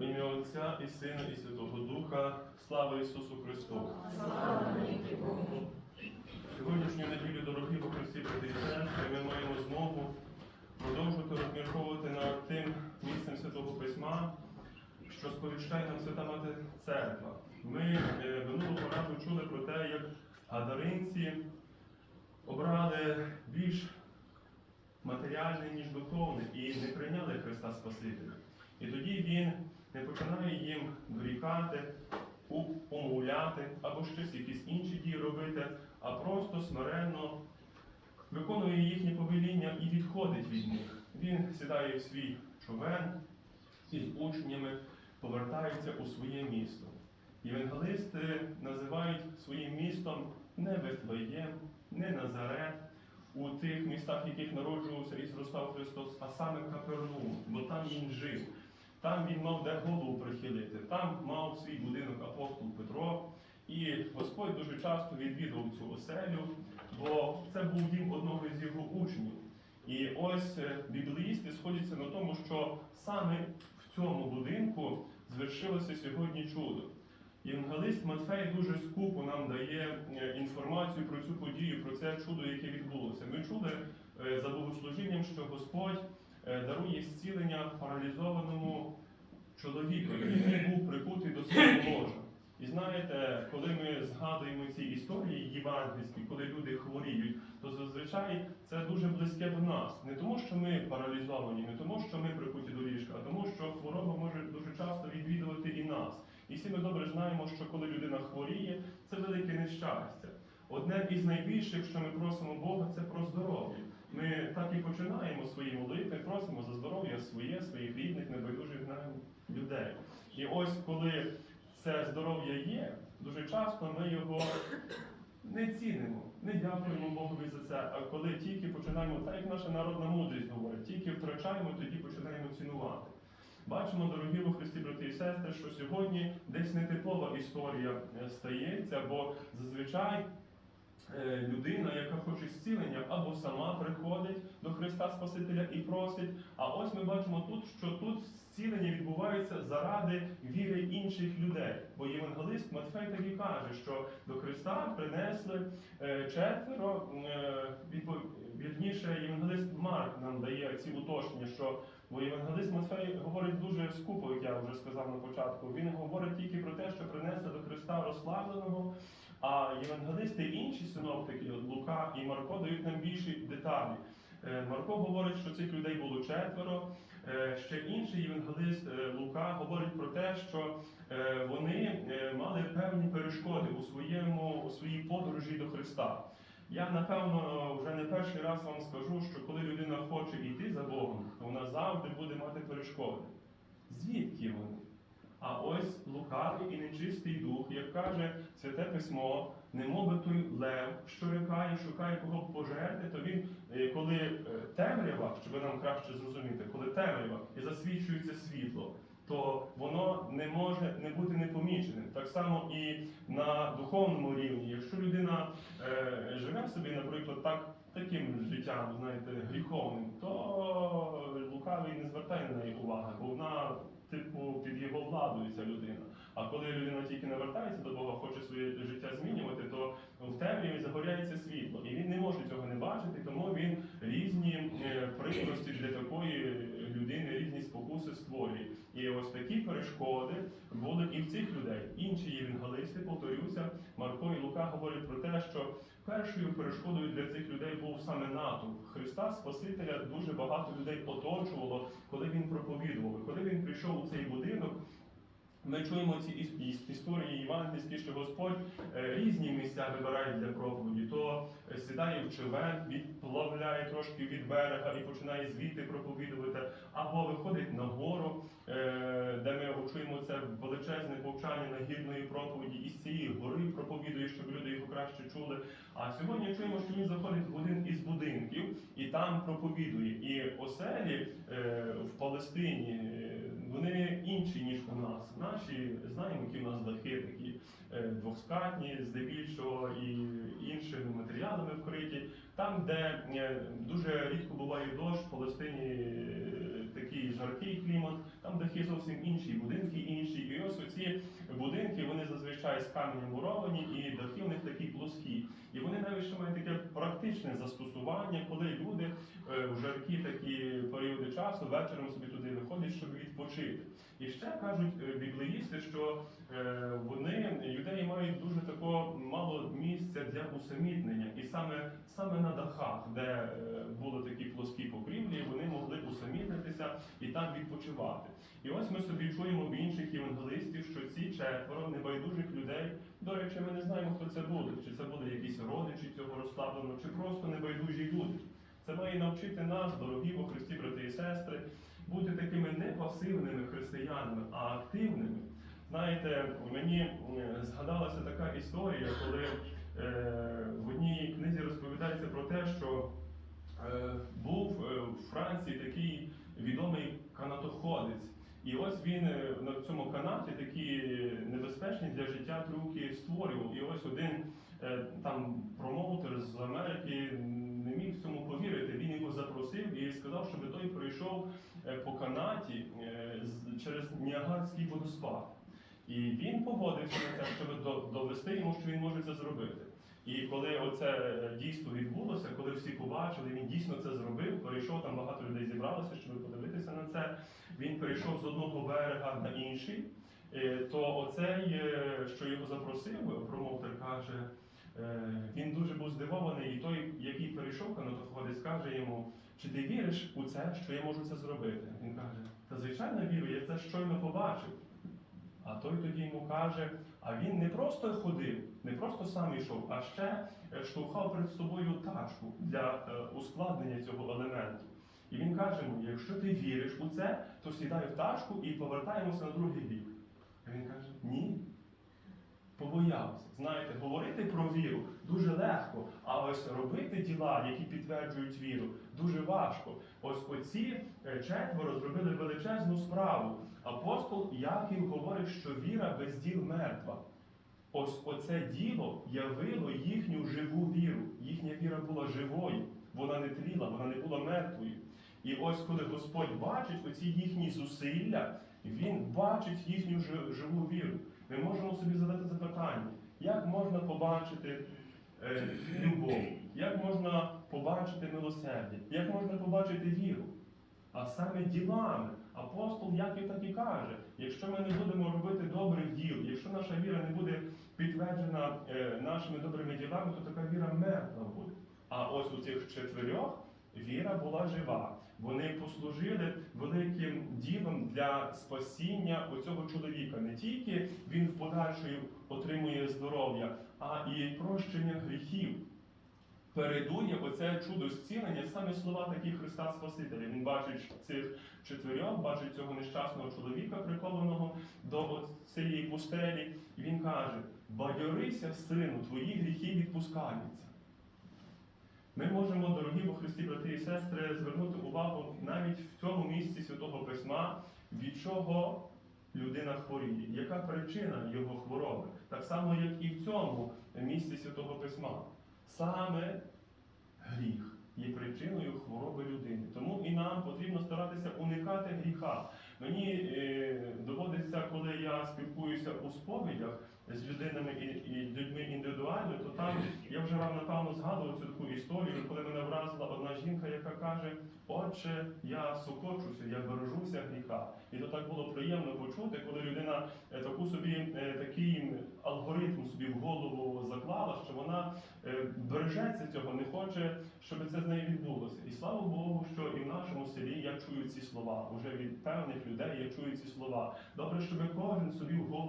В ім'я Отця і Сина, і Святого Духа. Слава Ісусу Христу! Сьогоднішню неділю, дорогі у Христі брати і ми маємо змогу продовжувати розмірковувати над тим місцем Святого Письма, що сповіщає нам Свята Мати Церква. Ми е, минулого разу чули про те, як гадаринці обрали більш матеріальне, ніж духовне, і не прийняли Христа Спасителя. І тоді Він не починає їм дорікати, умовляти або щось якісь інші дії робити, а просто смиренно виконує їхні повеління і відходить від них. Він сідає в свій човен і з учнями повертається у своє місто. Євангелисти називають своїм містом не Вифлеєм, не Назарет, у тих містах, в яких народжувався і зростав Христос, а саме Капернаум, бо там він жив. Там він мав де голову прихилити, там мав свій будинок апостол Петро. І Господь дуже часто відвідував цю оселю, бо це був дім одного з його учнів. І ось е, біблеїсти сходяться на тому, що саме в цьому будинку звершилося сьогодні чудо. Євангелист Матфей дуже скупо нам дає е, інформацію про цю подію, про це чудо, яке відбулося. Ми чули е, за богослужінням, що Господь дарує зцілення паралізованому чоловікові, який був прикутий до свого ложа. І знаєте, коли ми згадуємо ці історії євангельські, коли люди хворіють, то зазвичай це дуже близьке до нас. Не тому, що ми паралізовані, не тому, що ми прикуті до ліжка, а тому, що хвороба може дуже часто відвідувати і нас. І всі ми добре знаємо, що коли людина хворіє, це велике нещастя. Одне із найбільших, що ми просимо Бога, це про здоров'я. Ми так і починаємо свої молитви, просимо за здоров'я своє, своїх рідних, небайдужих нам людей. І ось коли це здоров'я є, дуже часто ми його не цінимо, не дякуємо Богові за це. А коли тільки починаємо, так як наша народна мудрість говорить, тільки втрачаємо, тоді починаємо цінувати. Бачимо, дорогі у Христі, брати і сестри, що сьогодні десь нетипова історія е, стається, бо зазвичай людина, яка хоче зцілення, або сама приходить до Христа Спасителя і просить. А ось ми бачимо тут, що тут зцілення відбувається заради віри інших людей. Бо євангелист Матфей так і каже, що до Христа принесли е, четверо, е, вірніше, євангелист Марк нам дає ці уточнення, що Бо євангелист Матфей говорить дуже скупо, як я вже сказав на початку. Він говорить тільки про те, що принесли до Христа розслабленого. А євангелисти інші синоптики, Лука і Марко, дають нам більші деталі. Е, Марко говорить, що цих людей було четверо. Е, Ще інший євангелист е, Лука говорить про те, що вони мали певні перешкоди у своєму у своїй подорожі до Христа. Я напевно вже не перший раз вам скажу, що коли людина хоче йти за Богом, то вона завжди буде мати перешкоди. Звідки вони? А ось лукавий і нечистий дух, як каже Святе Письмо, немоби той лев, що рикає, шукає кого пожерти, то він, е, коли е, темрява, щоб нам краще зрозуміти, коли темрява і засвічується світло, то воно не може не бути непоміченим. Так само і на духовному рівні, якщо людина е, живе собі, наприклад, так, таким життям, знаєте, гріховним, то лукавий не звертає на неї уваги, бо вона, типу, під його владою ця людина. А коли людина тільки навертається до Бога, хоче своє життя змінювати, то в темряві загоряється світло. І він не може цього не бачити, тому він різні е, прикрості для такої людини, різні спокуси створює. І ось такі перешкоди були і в цих людей. Інші євангелисти, повторюся, Марко і Лука говорять про те, що першою перешкодою для цих людей був саме натовп. Христа Спасителя дуже багато людей оточувало, коли він проповідував. Коли він прийшов у цей будинок. Ми чуємо ці іс- іс- історії євангельські, що Господь е, різні місця вибирає для проповіді. То е, сідає в човен, відплавляє трошки від берега і починає звідти проповідувати, або виходить на гору, е, де ми чуємо це величезне повчання нагірної проповіді, і з цієї гори проповідує, щоб люди його краще чули. А сьогодні чуємо, що він заходить в один із будинків і там проповідує. І оселі в Палестині. Вони інші, ніж у нас. Наші знаємо, які у нас дахи такі Е, двохскатні, здебільшого і іншими матеріалами вкриті. Там, де е, дуже рідко буває дощ, в Палестині е, такий жаркий клімат, там дахи зовсім інші, будинки інші. І ось оці будинки вони зазвичай з каменю муровані, і дахи в них такі плоскі. І вони навіть ще мають таке практичне застосування, коли люди в жаркі такі періоди часу вечором собі туди виходять, щоб відпочити. І ще кажуть е, біблеїсти, що е, вони юдеї мають дуже тако мало місця для усамітнення, і саме саме на дахах, де е, були такі плоскі покрівлі, вони могли усамітнитися і там відпочивати. І ось ми собі чуємо в інших євангелистів, що ці четверо небайдужих людей, до речі, ми не знаємо, хто це буде, чи це буде якісь родичі цього розслабленого, чи просто небайдужі люди. Це має навчити нас, дорогі во Христі, брати і сестри, бути такими не пасивними християнами, а активними. Знаєте, мені е, згадалася така історія, коли е, в одній книзі розповідається про те, що е, був в Франції такий відомий канатоходець. І ось він на цьому канаті такі небезпечні для життя трюки створював. І ось один там промоутер з Америки не міг цьому повірити. Він його запросив і сказав, щоб той пройшов е, по канаті е, через Ніагарський водоспад. І він погодився на це, щоб довести йому, що він може це зробити. І коли оце е, дійство відбулося, коли всі побачили, він дійсно це зробив, перейшов, там багато людей зібралося, щоб подивитися на це. Він перейшов з одного берега на інший, е, то оцей, е, що його запросив, промоутер каже, е, він дуже був здивований, і той, який перейшов канатоходець, каже йому, чи ти віриш у це, що я можу це зробити? Він каже, та звичайно вірю, я це щойно побачив. А той тоді йому каже, а він не просто ходив, не просто сам йшов, а ще е, штовхав перед собою тачку для е, ускладнення цього елементу. І він каже йому, якщо ти віриш у це, то сідай в тачку і повертаємося на другий бік. А він каже, ні. Побоявся. Знаєте, говорити про віру дуже легко, а ось робити діла, які підтверджують віру, дуже важко. Ось оці е, четверо зробили величезну справу. Апостол Яків говорить, що віра без діл мертва. Ось оце діло явило їхню живу віру. Їхня віра була живою, вона не тліла, вона не була мертвою. І ось коли Господь бачить оці їхні зусилля, Він бачить їхню живу віру. Ми можемо собі задати запитання, як можна побачити любов, як можна побачити милосердя, як можна побачити віру? А саме ділами. Апостол Яків так і каже, якщо ми не будемо робити добрих діл, якщо наша віра не буде підтверджена е, нашими добрими ділами, то така віра мертва буде. А ось у цих четверьох віра була жива. Вони послужили великим ділом для спасіння оцього чоловіка. Не тільки він в подальшому отримує здоров'я, а і прощення гріхів. Передує оце чудо зцілення, саме слова такі Христа Спасителя. Він бачить цих чотирьох, бачить цього нещасного чоловіка, прикованого до цієї пустелі, і він каже: Бадьорися, сину, твої гріхи відпускаються. Ми можемо, дорогі во Христі, брати і сестри, звернути увагу навіть в цьому місці Святого Письма, від чого людина хворіє, яка причина його хвороби, так само, як і в цьому місці Святого Письма. Саме гріх є причиною хвороби людини. Тому і нам потрібно старатися уникати гріха. Мені е, доводиться, коли я спілкуюся у сповідях з людинами і, і людьми індивідуально, то там я вже вам напевно згадував цю таку історію, коли мене вразила одна жінка, яка каже: Отче, я сокочуся, я бережуся гріха. І то так було приємно почути, коли людина е, таку собі е, такий алгоритм собі в голову заклала, що вона е, бережеться цього, не хоче, щоб це з нею відбулося. І слава Богу, що і в нашому селі я чую ці слова. Уже від певних людей я чую ці слова. Добре, щоб кожен собі в голову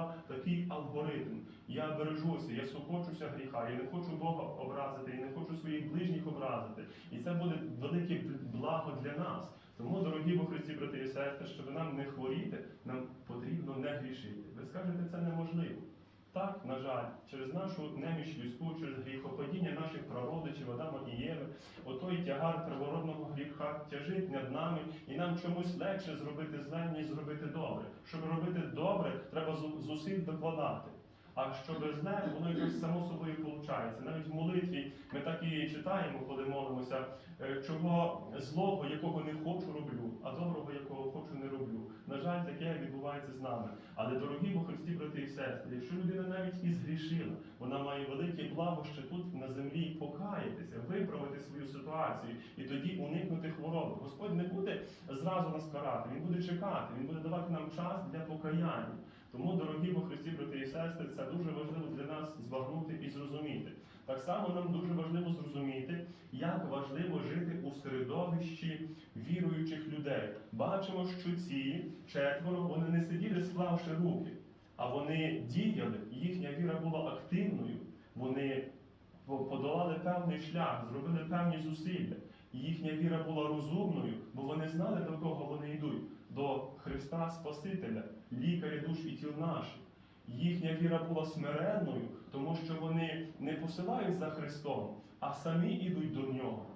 закладав такий алгоритм. Я бережуся, я сукочуся гріха, я не хочу Бога образити, я не хочу своїх ближніх образити. І це буде велике благо для нас. Тому, дорогі во Христі, брати і сестри, щоб нам не хворіти, нам потрібно не грішити. Ви скажете, це неможливо. Так, на жаль, через нашу неміч людську, через гріхопадіння наших прародичів Адама і Єви, отой тягар первородного гріха тяжить над нами, і нам чомусь легше зробити зле, ніж зробити добре. Щоб робити добре, треба зу- зусиль докладати. А що без зле, воно якось само собою виходить. Навіть в молитві ми так і читаємо, коли молимося, е, чого злого, якого не хочу, роблю, а доброго, якого хочу, не роблю. На жаль, таке відбувається з нами. Але дорогі во Христі, брати і сестри, якщо людина навіть і згрішила, вона має велике благо ще тут на землі покаятися, виправити свою ситуацію і тоді уникнути хвороби. Господь не буде зразу нас карати, він буде чекати, він буде давати нам час для покаяння. Тому, дорогі во Христі, брати і сестри, це дуже важливо для нас збагнути і зрозуміти. Так само нам дуже важливо зрозуміти, як важливо жити у середовищі віруючих людей. Бачимо, що ці четверо вони не сиділи, склавши руки, а вони діяли, їхня віра була активною. Вони подолали певний шлях, зробили певні зусилля. Їхня віра була розумною, бо вони знали, до кого вони йдуть до Христа Спасителя, лікаря душ і тіл наших. Їхня віра була смиренною, тому що вони не посилають за Христом, а самі йдуть до нього.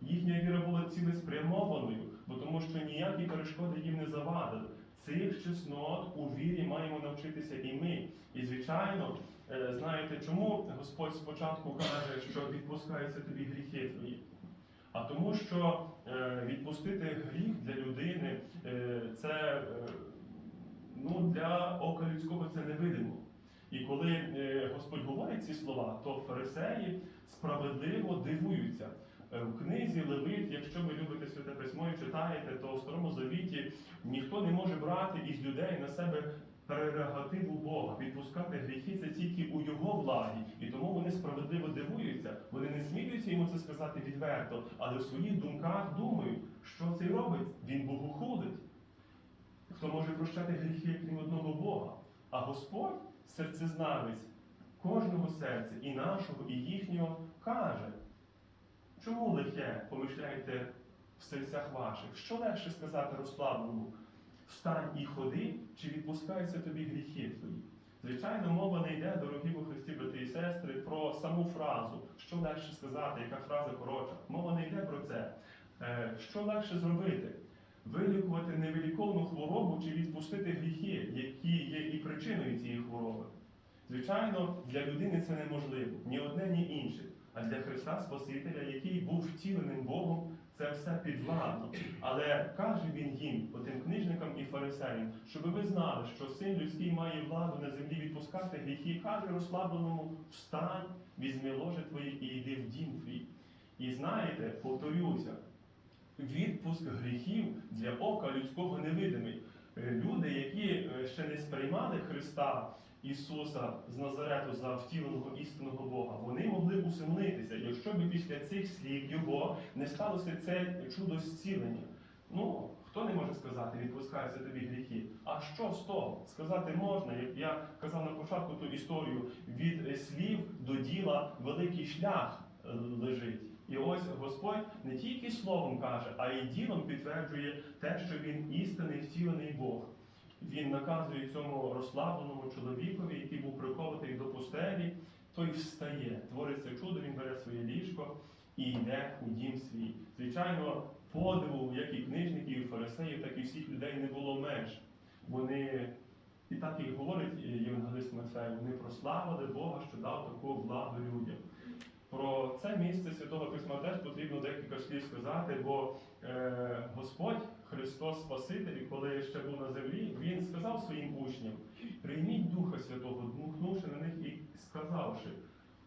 Їхня віра була цілеспрямованою, бо тому що ніякі перешкоди їм не завадили. Цих чеснот у вірі маємо навчитися і ми. І звичайно, е, знаєте, чому Господь спочатку каже, що відпускаються тобі гріхи твої? А тому, що е, відпустити гріх для людини е, це ну, для ока людського це невидимо. І коли е, Господь говорить ці слова, то фарисеї справедливо дивуються. Е, В книзі Левит, якщо ви любите святе письмо і читаєте, то в Старому Завіті ніхто не може брати із людей на себе прерогативу Бога. Відпускати гріхи це тільки у його владі. І тому вони справедливо дивуються. Вони не сміються йому це сказати відверто, але в своїх думках думають, що це робить. Він богохулить. Хто може прощати гріхи, крім одного Бога? А Господь, серцезнавець кожного серця, і нашого, і їхнього, каже. Чому лихе помишляєте в серцях ваших? Що легше сказати розслабленому? Встань і ходи, чи відпускаються тобі гріхи твої? Звичайно, мова не йде, дорогі у Христі, брати і сестри, про саму фразу. Що легше сказати, яка фраза коротша? Мова не йде про це. Е, Що легше зробити? Вилікувати невиліковну хворобу чи відпустити гріхи, які є і причиною цієї хвороби. Звичайно, для людини це неможливо, ні одне, ні інше. А для Христа Спасителя, який був втіленим Богом, це все підвладно. Але каже він їм, отим книжникам і фарисеям, щоб ви знали, що син людський має владу на землі відпускати гріхи, каже розслабленому, встань, візьми ложе твоє і йди в дім твій. І знаєте, повторюся, відпуск гріхів для ока людського невидимий. Е, Люди, які е, ще не сприймали Христа Ісуса з Назарету за втіленого істинного Бога, вони могли усомнитися, якщо б після цих слів Його не сталося це чудо зцілення. Ну, хто не може сказати, відпускаються тобі гріхи? А що з того? Сказати можна, як я казав на початку ту історію, від е, слів до діла великий шлях лежить. І ось Господь не тільки словом каже, а й ділом підтверджує те, що він істинний втілений Бог. Він наказує цьому розслабленому чоловікові, який був прикований до пустелі, той встає, твориться чудо, він бере своє ліжко і йде у дім свій. Звичайно, подиву, як і книжників, і фарисеїв, так і всіх людей не було меж. Вони, і так і говорить Євангелист Матфей, вони прославили Бога, що дав таку владу людям. Про це місце Святого Письма теж потрібно декілька слів сказати, бо е, Господь, Христос Спаситель, коли ще був на землі, Він сказав своїм учням: прийміть Духа Святого, дмухнувши на них і сказавши,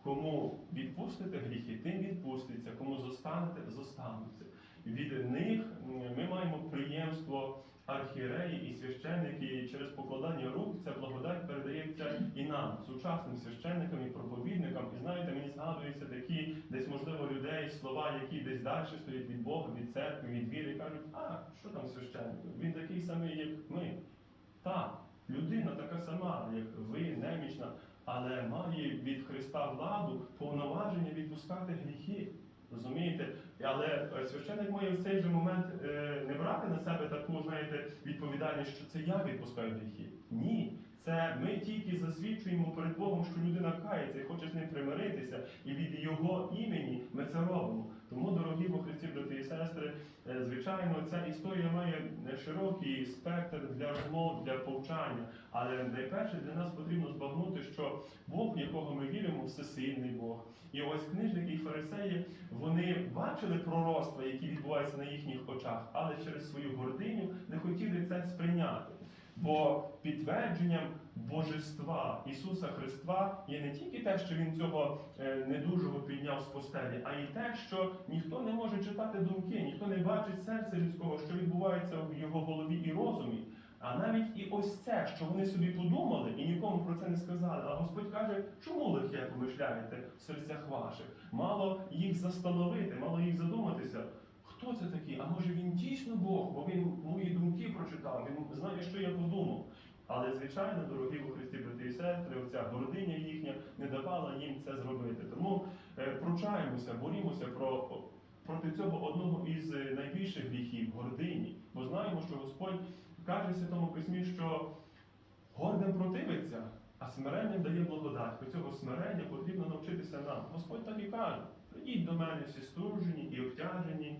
кому відпустите гріхи, тим відпуститься, кому зостанете, зостануться. Від них ми маємо приємство архієреї і священники, і через покладання рук ця благодать передається і нам, сучасним священникам і проповідникам. І знаєте, мені згадуються такі десь, можливо, людей, слова, які десь далі стоять від Бога, від церкви, від віри, кажуть, а що там священник? Він такий самий, як ми. Так, людина така сама, як ви, немічна, але має від Христа владу повноваження відпускати гріхи. Розумієте? Але е, священник має в цей же момент е, не брати на себе таку, знаєте, відповідальність, що це я відпускаю гріхи. Ні. Це ми тільки засвідчуємо перед Богом, що людина кається і хоче з ним примиритися, і від його імені ми це робимо. Тому, дорогі во Христі, брати і сестри, е, звичайно, ця історія має е, широкий спектр для розмов, для повчання. Але найперше для нас потрібно збагнути, що Бог, в якого ми віримо, всесильний Бог. І ось книжники і фарисеї вони бачили пророцтва, які відбуваються на їхніх очах, але через свою гординю не хотіли це сприйняти. Бо підтвердженням божества Ісуса Христа є не тільки те, що Він цього е, недужого підняв з постелі, а й те, що ніхто не може читати думки, ніхто не бачить серця людського, що відбувається в його голові і розумі. А навіть і ось це, що вони собі подумали і нікому про це не сказали. А Господь каже, чому лихе помишляєте в серцях ваших? Мало їх застановити, мало їх задуматися. Хто це такий? А може він дійсно Бог, бо він мої думки прочитав, він знає, що я подумав. Але, звичайно, дорогі у Христі брати і сестри, оця гординя їхня не давала їм це зробити. Тому е, пручаємося, борімося про, проти цього одного із е, найбільших гріхів гордині. Бо знаємо, що Господь каже в Святому Письмі, що гордим противиться, а смиренням дає благодать. До цього смирення потрібно навчитися нам. Господь так і каже: прийдіть до мене всі стружені і обтяжені.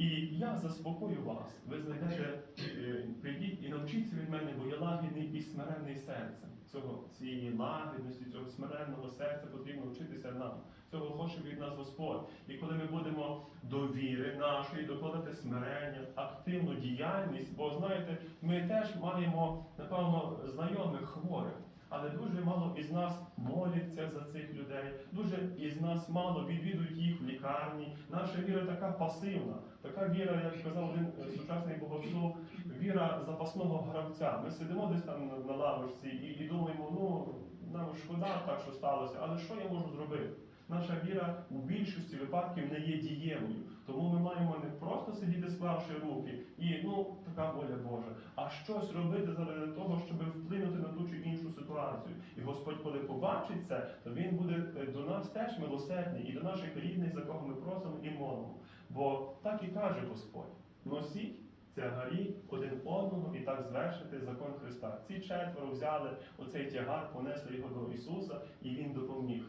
І я заспокою вас. Ви знайдете, е, прийдіть і навчіться від мене, бо я лагідний і смиренний серцем. Цього цієї лагідності, цього смиренного серця потрібно вчитися нам. Цього хоче від нас Господь. І коли ми будемо до віри нашої, докладати смирення, активну діяльність, бо знаєте, ми теж маємо, напевно, знайомих хворих. Але дуже мало із нас моляться за цих людей, дуже із нас мало відвідують їх в лікарні. Наша віра така пасивна, така віра, як казав один е, сучасний богослов, віра запасного гравця. Ми сидимо десь там на- лавочці і, і думаємо, ну нам шкода так, що сталося, але що я можу зробити? Наша віра у більшості випадків не є дієвою. Тому ми маємо не просто сидіти, склавши руки, і ну така воля Божа, а щось робити заради того, щоб вплинути на ту чи іншу ситуацію. І Господь, коли побачить це, то він буде е, до нас теж милосердний і до наших рідних, за кого ми просимо і молимо. Бо так і каже Господь: носіть тягарі один одного і так звершити закон Христа. Ці четверо взяли оцей тягар, понесли його до Ісуса, і Він допоміг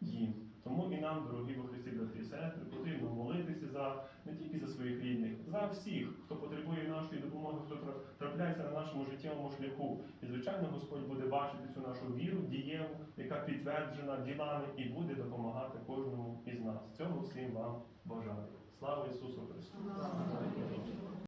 їм. Тому і нам, дорогі во Христі, брати і сестри, потрібно молитися за не тільки за своїх рідних, за всіх, хто потребує нашої допомоги, хто трапляється на нашому життєвому шляху. І звичайно, Господь буде бачити цю нашу віру, дієву, яка підтверджена ділами, і буде допомагати кожному із нас. Цього всім вам бажаю. Слава Ісусу Христу!